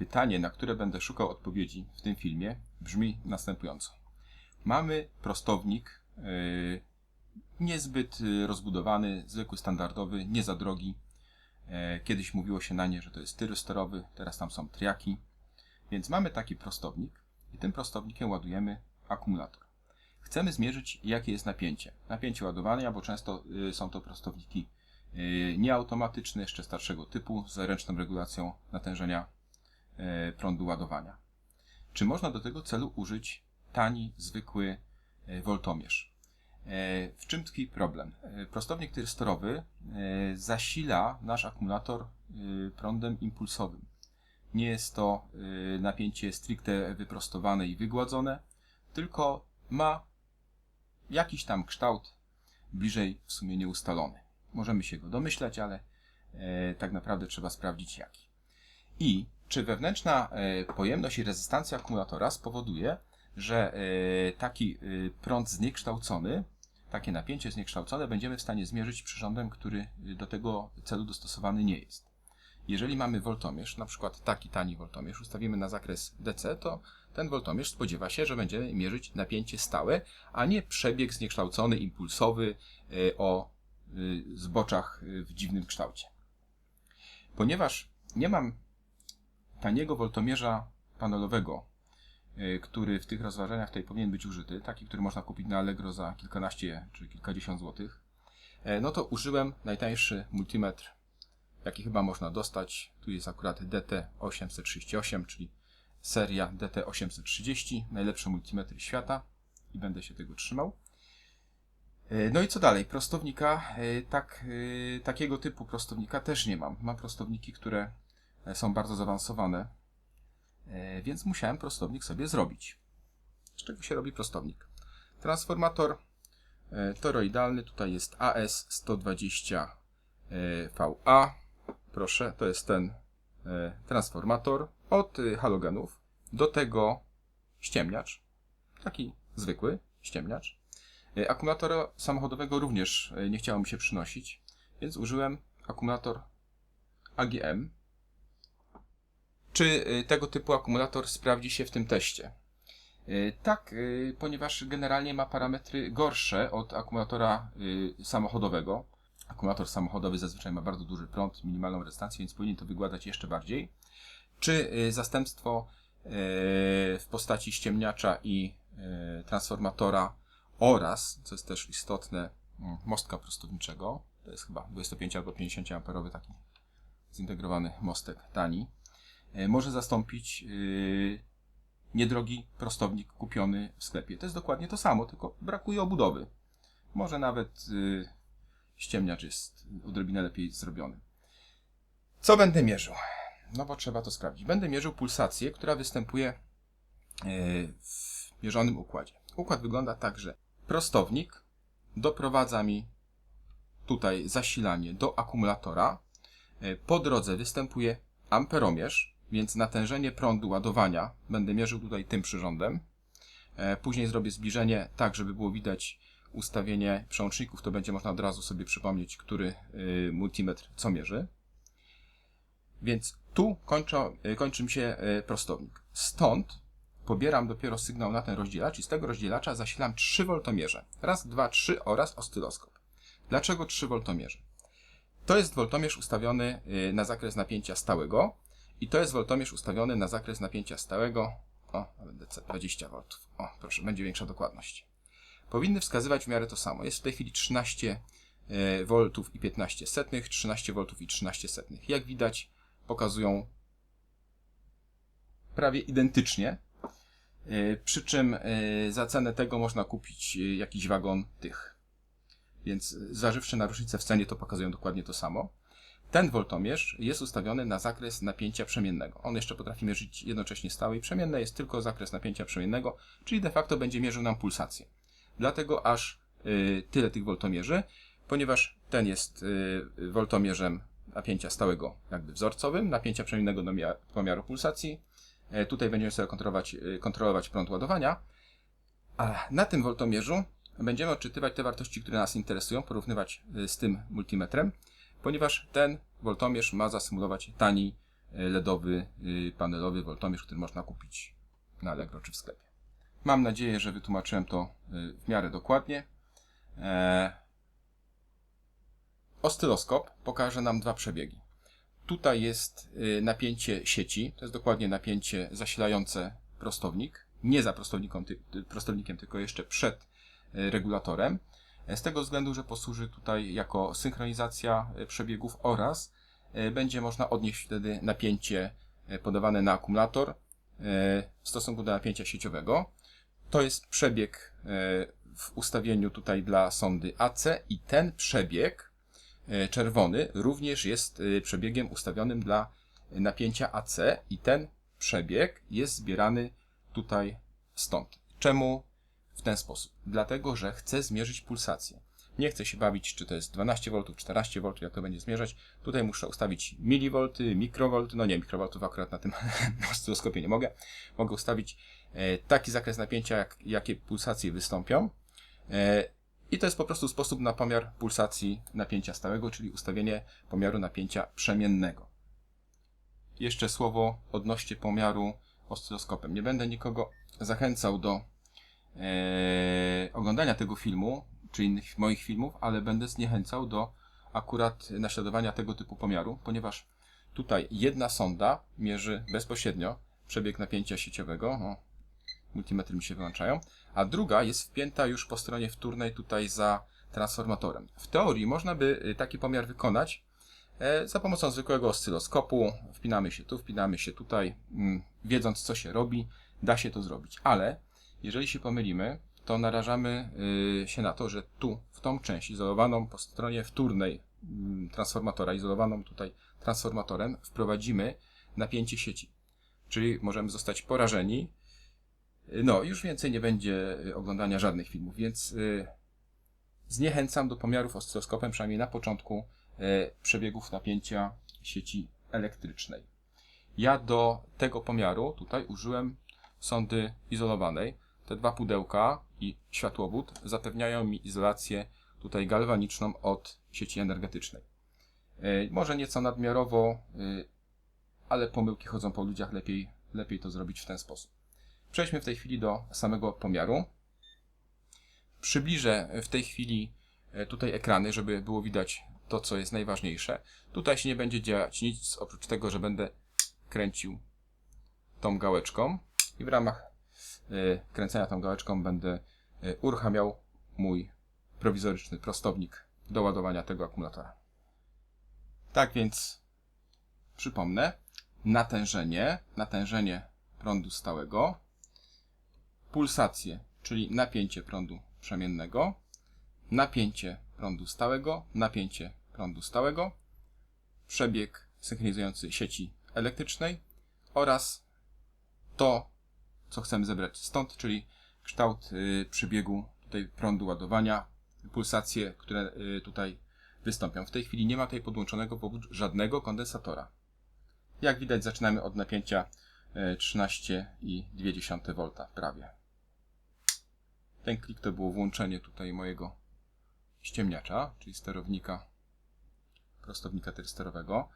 Pytanie, na które będę szukał odpowiedzi w tym filmie, brzmi następująco. Mamy prostownik yy, niezbyt yy, rozbudowany, zwykły, standardowy, nie za drogi. E, Kiedyś mówiło się na nie, że to jest tyrostorowy, teraz tam są triaki. Więc mamy taki prostownik i tym prostownikiem ładujemy akumulator. Chcemy zmierzyć, jakie jest napięcie. Napięcie ładowania, bo często są to prostowniki nieautomatyczne, jeszcze starszego typu, z ręczną regulacją natężenia prądu ładowania. Czy można do tego celu użyć tani, zwykły y, woltomierz? E, W czym tkwi problem? E, Prostownik tyrystorowy e, zasila nasz akumulator prądem impulsowym. Nie jest to napięcie stricte wyprostowane i wygładzone, tylko ma jakiś tam kształt bliżej w sumie nieustalony. Możemy się go domyślać, ale e, tak naprawdę trzeba sprawdzić jaki. I czy wewnętrzna e, pojemność i rezystancja akumulatora spowoduje, że e, taki e, prąd zniekształcony, takie napięcie zniekształcone będziemy w stanie zmierzyć przyrządem, który do tego celu dostosowany nie jest. Jeżeli mamy woltomierz, na przykład taki tani woltomierz, ustawimy na zakres DC, to ten woltomierz spodziewa się, że będziemy mierzyć napięcie stałe, a nie przebieg zniekształcony, impulsowy o zboczach w dziwnym kształcie. Ponieważ nie mam taniego woltomierza panelowego, y, który w tych rozważaniach tutaj powinien być użyty, taki, który można kupić na Allegro za kilkanaście czy kilkadziesiąt złotych, e, no to użyłem najtańszy multimetr jaki chyba można dostać. Tu jest akurat DT838, czyli seria DT830, najlepszy multimetr świata i będę się tego trzymał. E, No i co dalej? Prostownika, e, tak, e, takiego typu prostownika też nie mam. Mam prostowniki, które e, są bardzo zaawansowane, e, więc musiałem prostownik sobie zrobić. Z czego się robi prostownik? Transformator e, toroidalny, tutaj jest AS120 e, VA. Proszę, to jest ten e, transformator od e, halogenów. Do tego ściemniacz, taki zwykły ściemniacz. E, Akumulatora samochodowego również e, nie chciało mi się przynosić, więc użyłem akumulator AGM. Czy e, tego typu akumulator sprawdzi się w tym teście? E, Tak, e, ponieważ generalnie ma parametry gorsze od akumulatora samochodowego. Akumulator samochodowy zazwyczaj ma bardzo duży prąd, minimalną rezystancję, więc powinien to wygładać jeszcze bardziej. Czy y, zastępstwo y, w postaci ściemniacza i y, transformatora oraz, co jest też istotne, mm, mostka prostowniczego, to jest chyba 25 albo 50 amperowy taki zintegrowany mostek tani, y, może zastąpić y, niedrogi prostownik kupiony w sklepie. To jest dokładnie to samo, tylko brakuje obudowy. Może nawet y, ściemniacz jest odrobinę lepiej zrobiony. Co będę mierzył? No bo trzeba to sprawdzić. Będę mierzył pulsację, która występuje e, w mierzonym układzie. Układ wygląda tak, że prostownik doprowadza mi tutaj zasilanie do akumulatora. E, Po drodze występuje amperomierz, więc natężenie prądu ładowania będę mierzył tutaj tym przyrządem. E, Później zrobię zbliżenie tak, żeby było widać ustawienie przełączników, to będzie można od razu sobie przypomnieć, który y, multimetr co mierzy. Więc tu kończą, y, kończy mi się y, prostownik. Stąd pobieram dopiero sygnał na ten rozdzielacz i z tego rozdzielacza zasilam 3 woltomierze. Raz, dwa, trzy oraz oscyloskop. Dlaczego 3 woltomierze? To jest woltomierz ustawiony na zakres napięcia stałego i to jest woltomierz ustawiony na zakres napięcia stałego o, nawet DC 20 V. O, proszę, będzie większa dokładność powinny wskazywać w miarę to samo. Jest w tej chwili 13 e, V i 15 setnych, 13 V i 13 setnych. Jak widać, pokazują prawie identycznie. E, Przy czym e, za cenę tego można kupić jakiś wagon tych. Więc zważywszy na różnicę w cenie, to pokazują dokładnie to samo. Ten woltomierz jest ustawiony na zakres napięcia przemiennego. On jeszcze potrafi mierzyć jednocześnie stałe i przemienne, jest tylko zakres napięcia przemiennego, czyli de facto będzie mierzył nam pulsację. Dlatego aż y, tyle tych woltomierzy, ponieważ ten jest y, woltomierzem napięcia stałego, jakby wzorcowym, napięcia przemiennego do mia- pomiaru pulsacji. E, tutaj będziemy sobie kontrolować, y, kontrolować prąd ładowania. A na tym woltomierzu będziemy odczytywać te wartości, które nas interesują, porównywać z tym multimetrem, ponieważ ten woltomierz ma zasymulować tani e, LEDowy, y, panelowy voltomierz, który można kupić na Allegro czy w sklepie. Mam nadzieję, że wytłumaczyłem to y, w miarę dokładnie. E, Oscyloskop pokaże nam dwa przebiegi. Tutaj jest y, napięcie sieci, to jest dokładnie napięcie zasilające prostownik, nie za prostownikiem, prostownikiem tylko jeszcze przed regulatorem. E, Z tego względu, że posłuży tutaj jako synchronizacja y, przebiegów oraz y, będzie można odnieść wtedy napięcie y, podawane na akumulator w stosunku do napięcia sieciowego. To jest przebieg w ustawieniu tutaj dla sondy AC i ten przebieg e, czerwony również jest e, przebiegiem ustawionym dla napięcia AC i ten przebieg jest zbierany tutaj stąd. Czemu w ten sposób? Dlatego, że chcę zmierzyć pulsację. Nie chcę się bawić, czy to jest 12 V, 14 V, jak to będzie zmierzać. Tutaj muszę ustawić milivolty, mikrowolty, no nie, mikrowoltów akurat na tym oscyloskopie nie mogę. Mogę ustawić e, taki zakres napięcia, jak, jakie pulsacje wystąpią. E, I to jest po prostu sposób na pomiar pulsacji napięcia stałego, czyli ustawienie pomiaru napięcia przemiennego. Jeszcze słowo odnośnie pomiaru oscyloskopem. Nie będę nikogo zachęcał do e, oglądania tego filmu, czy innych moich filmów, ale będę zniechęcał do akurat naśladowania tego typu pomiaru, ponieważ tutaj jedna sonda mierzy bezpośrednio przebieg napięcia sieciowego, no, multimetry mi się wyłączają, a druga jest wpięta już po stronie wtórnej tutaj za transformatorem. W teorii można by y, taki pomiar wykonać e, za pomocą zwykłego oscyloskopu. Wpinamy się tu, wpinamy się tutaj, mm, wiedząc co się robi, da się to zrobić. Ale jeżeli się pomylimy, to narażamy y, się na to, że tu, w tą część izolowaną po stronie wtórnej mm, transformatora, izolowaną tutaj transformatorem, wprowadzimy napięcie sieci. Czyli możemy zostać porażeni, no, już więcej nie będzie y, oglądania żadnych filmów, więc y, zniechęcam do pomiarów oscyloskopem, przynajmniej na początku y, przebiegów napięcia sieci elektrycznej. Ja do tego pomiaru tutaj użyłem sondy izolowanej. Te dwa pudełka i światłowód zapewniają mi izolację tutaj galwaniczną od sieci energetycznej. Y, może nieco nadmiarowo, y, ale pomyłki chodzą po ludziach, lepiej, lepiej to zrobić w ten sposób. Przejdźmy w tej chwili do samego pomiaru. Przybliżę w tej chwili e, tutaj ekrany, żeby było widać to, co jest najważniejsze. Tutaj się nie będzie dziać nic, oprócz tego, że będę kręcił tą gałeczką i w ramach e, kręcenia tą gałeczką będę e, uruchamiał mój prowizoryczny prostownik do ładowania tego akumulatora. Tak więc przypomnę, natężenie, natężenie prądu stałego, pulsację, czyli napięcie prądu przemiennego, napięcie prądu stałego, napięcie prądu stałego, przebieg synchronizujący sieci elektrycznej oraz to, co chcemy zebrać stąd, czyli kształt y, przebiegu tutaj prądu ładowania, pulsacje, które y, tutaj wystąpią. W tej chwili nie ma tutaj podłączonego żadnego kondensatora. Jak widać, zaczynamy od napięcia e, 13,2 V prawie. Ten klik to było włączenie tutaj mojego ściemniacza, czyli sterownika, prostownika trysterowego.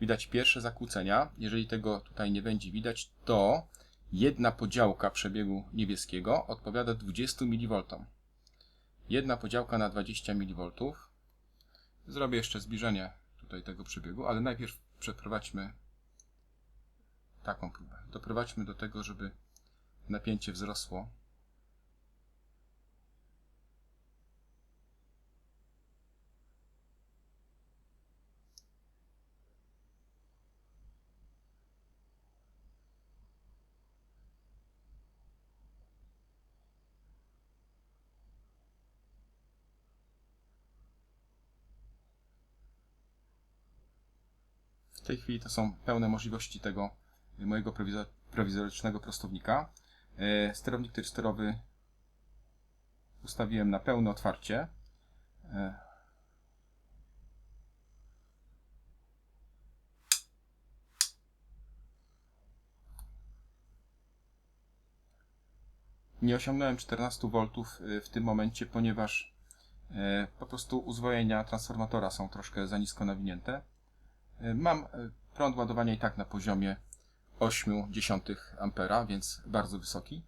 Widać pierwsze zakłócenia. Jeżeli tego tutaj nie będzie widać, to jedna podziałka przebiegu niebieskiego odpowiada 20 mV. Jedna podziałka na 20 mV. Zrobię jeszcze zbliżenie tutaj tego przebiegu, ale najpierw przeprowadźmy taką próbę. Doprowadźmy do tego, żeby napięcie wzrosło. Tej chwili to są pełne możliwości tego mojego prowizo- prowizorycznego prostownika. E, Sterownik trysterowy ustawiłem na pełne otwarcie. E, Nie osiągnąłem 14 V w tym momencie, ponieważ e, po prostu uzwojenia transformatora są troszkę za nisko nawinięte. E, Mam e, prąd ładowania i tak na poziomie 0,8 ampera, więc bardzo wysoki.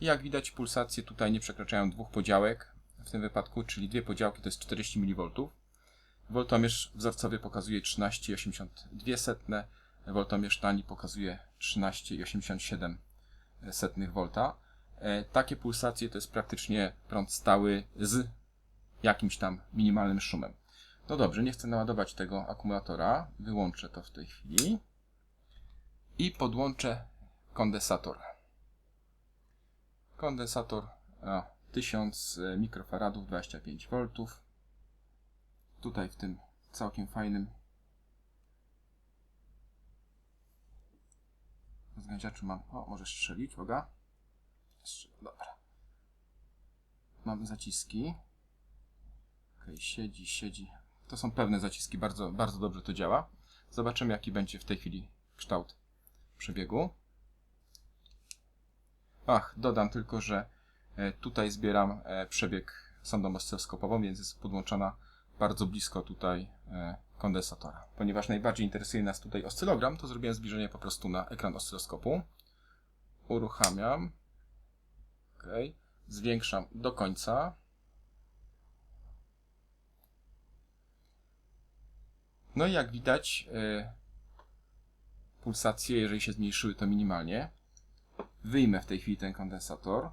I jak widać pulsacje tutaj nie przekraczają dwóch podziałek w tym wypadku, czyli dwie podziałki to jest 40 mV. Woltomierz wzorcowy pokazuje 13,82, woltomierz tani pokazuje 13,87 V. E, Takie pulsacje to jest praktycznie prąd stały z jakimś tam minimalnym szumem. No dobrze, nie chcę naładować tego akumulatora. Wyłączę to w tej chwili. I podłączę kondensator. Kondensator a, 1000 mikrofaradów, 25 V. Tutaj w tym całkiem fajnym rozgęciaczu mam. O, może strzelić, uwaga. Dobra. Mam zaciski. Ok, siedzi, siedzi. To są pewne zaciski, bardzo, bardzo dobrze to działa. Zobaczymy, jaki będzie w tej chwili kształt przebiegu. Ach, dodam tylko, że e, tutaj zbieram e, przebieg sondą oscyloskopową, więc jest podłączona bardzo blisko tutaj e, kondensatora. Ponieważ najbardziej interesuje nas tutaj oscylogram, to zrobiłem zbliżenie po prostu na ekran oscyloskopu. Uruchamiam. Ok. Zwiększam do końca. No i jak widać, e, pulsacje, jeżeli się zmniejszyły, to minimalnie. Wyjmę w tej chwili ten kondensator.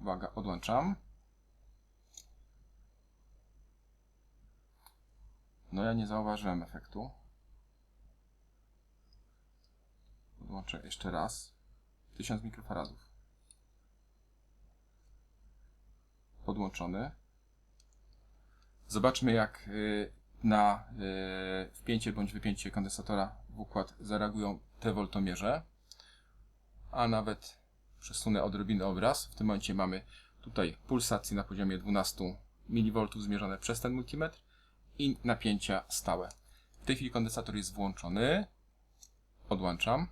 Uwaga, odłączam. No ja nie zauważyłem efektu. Podłączę jeszcze raz. 1000 mikrofaradów. Podłączony. Zobaczmy jak y, na y, wpięcie bądź wypięcie kondensatora w układ zareagują te woltomierze. A nawet przesunę odrobinę obraz. W tym momencie mamy tutaj pulsację na poziomie 12 mV zmierzone przez ten multimetr i napięcia stałe. W tej chwili kondensator jest włączony. Odłączam.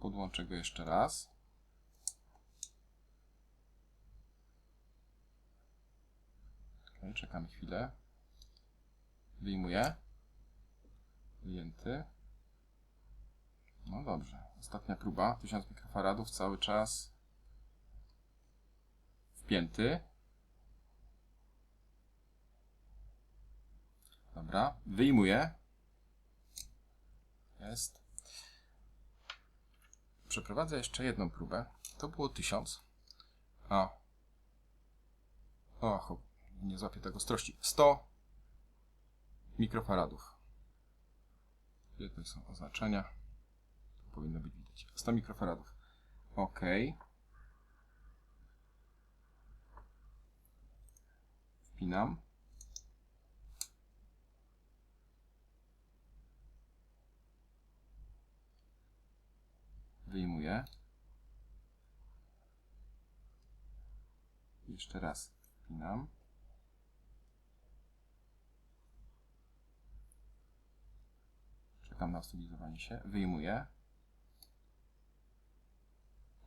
Podłączę go jeszcze raz. Ok, czekamy chwilę. Wyjmuję. Wyjęty. No dobrze. Ostatnia próba. 1000 mikrofaradów cały czas. Wpięty. Dobra, wyjmuję. Jest. Przeprowadzę jeszcze jedną próbę. To było 1000. A. Och, nie złapię tego ostrości. 100 mikrofaradów. Gdzie to są oznaczenia? Tu powinno być widać. 100 mikrofaradów. OK. Wpinam. Wyjmuję. Jeszcze raz wpinam. Na stabilizowanie się. Wyjmuję.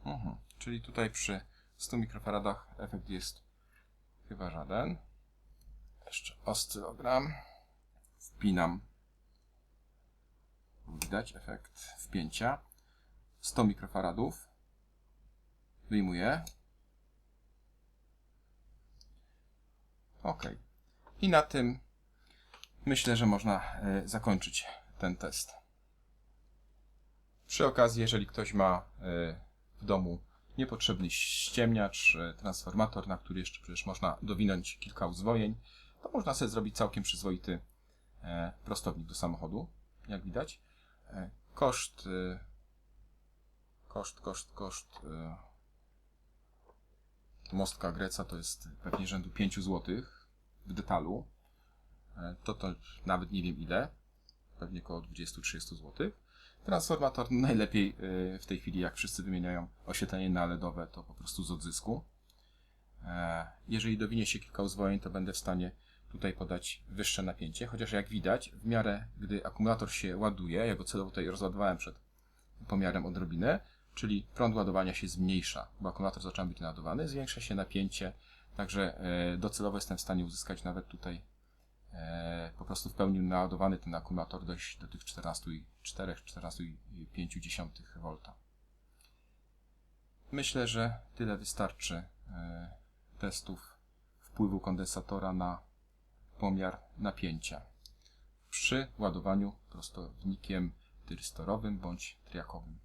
Mhm. Czyli tutaj przy 100 mikrofaradach efekt jest chyba żaden. Jeszcze oscylogram. Wpinam. Widać efekt wpięcia. 100 mikrofaradów. Wyjmuję. OK. I na tym myślę, że można e, zakończyć ten test. Przy okazji, jeżeli ktoś ma e, w domu niepotrzebny ściemniacz, e, transformator, na który jeszcze przecież można dowinąć kilka uzwojeń, to można sobie zrobić całkiem przyzwoity e, prostownik do samochodu, jak widać. Koszt koszt, koszt, koszt mostka Greca to jest pewnie rzędu 5 zł w detalu. To to nawet nie wiem ile. Pewnie około 20-30 zł. Transformator najlepiej e, w tej chwili, jak wszyscy wymieniają oświetlenie na LEDowe, to po prostu z odzysku. E, Jeżeli dowinie się kilka uzwojeń, to będę w stanie tutaj podać wyższe napięcie, chociaż jak widać, w miarę gdy akumulator się ładuje, ja go celowo tutaj rozładowałem przed pomiarem odrobinę, czyli prąd ładowania się zmniejsza, bo akumulator zaczął być naładowany, zwiększa się napięcie, także e, docelowo jestem w stanie uzyskać nawet tutaj po prostu w pełni naładowany ten akumulator dojść do tych 14,4, 14,5 V. Myślę, że tyle wystarczy e, testów wpływu kondensatora na pomiar napięcia przy ładowaniu prostownikiem tyrystorowym bądź triakowym.